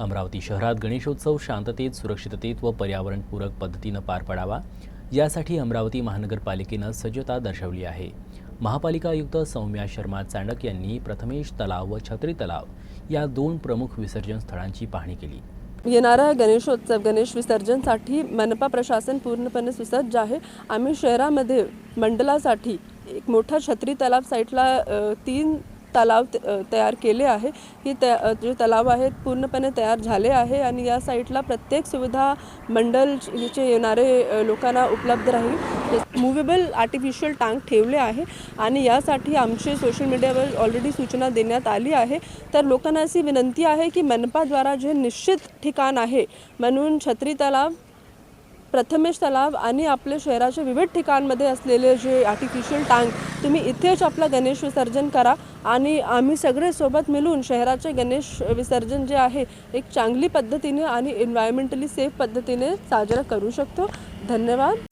अमरावती शहरात गणेशोत्सव शांततेत सुरक्षिततेत व पर्यावरणपूरक पद्धतीनं पार पडावा यासाठी अमरावती महानगरपालिकेनं सज्जता दर्शवली आहे. महापालिका आयुक्त सौम्या शर्मा चांडक यांनी प्रथमेश तलाव व छत्री तलाव या दोन प्रमुख विसर्जन स्थळांची पाहणी केली. येणारा गणेशोत्सव गणेश विसर्जनसाठी मनपा प्रशासन पूर्णपणे सुसज्ज आहे. आम्ही शहरामध्ये मंडलासाठी एक मोठा छत्री तलाव साईटला तीन तलाव त- तयार केले आहे. ही त्या जे तलाव आहेत पूर्णपणे तयार झाले आहे आणि या साईटला प्रत्येक सुविधा मंडलचे येणारे लोकांना उपलब्ध राहील. मुव्हेबल आर्टिफिशियल टँक ठेवले आहे आणि यासाठी आमचे सोशल मीडियावर ऑलरेडी सूचना देण्यात आली आहे. तर लोकांना अशी विनंती आहे की मनपाद्वारा जे निश्चित ठिकाण आहे म्हणून छत्री तलाव प्रथमेश तलाव आणि आपल्या शहराच्या विविध ठिकाणमध्ये असलेले जे आर्टिफिशियल टँक तुम्ही इथेच आपलं गणेश विसर्जन करा. आणि आम्ही सगळे सोबत मिळून शहराचे गणेश विसर्जन जे आहे एक चांगली पद्धतीने आणि एन्व्हायरमेंटली सेफ पद्धतीने साजरा करू शकतो. धन्यवाद.